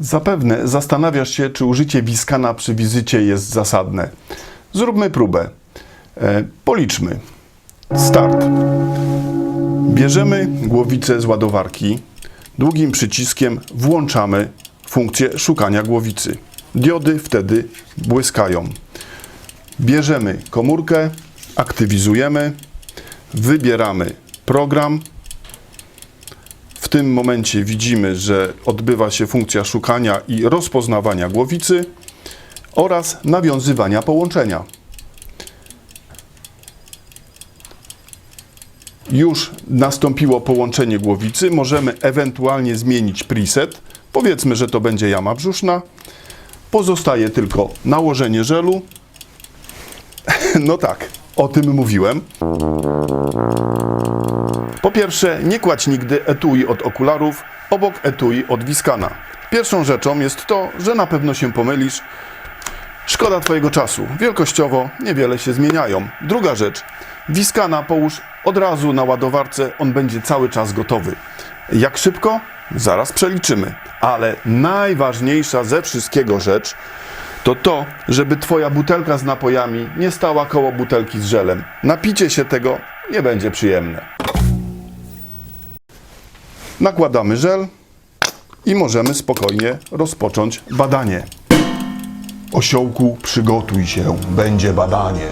Zapewne zastanawiasz się, czy użycie Wiskana przy wizycie jest zasadne. Zróbmy próbę. E, policzmy. Start. Bierzemy głowicę z ładowarki. Długim przyciskiem włączamy funkcję szukania głowicy. Diody wtedy błyskają. Bierzemy komórkę, aktywizujemy, wybieramy program. W tym momencie widzimy, że odbywa się funkcja szukania i rozpoznawania głowicy oraz nawiązywania połączenia. Już nastąpiło połączenie głowicy, możemy ewentualnie zmienić preset. Powiedzmy, że to będzie jama brzuszna. Pozostaje tylko nałożenie żelu. No tak, o tym mówiłem. Po pierwsze, nie kładź nigdy etui od okularów obok etui od Wiskana. Pierwszą rzeczą jest to, że na pewno się pomylisz. Szkoda Twojego czasu. Wielkościowo niewiele się zmieniają. Druga rzecz. Wiskana połóż od razu na ładowarce, on będzie cały czas gotowy. Jak szybko? Zaraz przeliczymy. Ale najważniejsza ze wszystkiego rzecz to to, żeby Twoja butelka z napojami nie stała koło butelki z żelem. Napicie się tego nie będzie przyjemne. Nakładamy żel i możemy spokojnie rozpocząć badanie. Osiołku, przygotuj się, będzie badanie.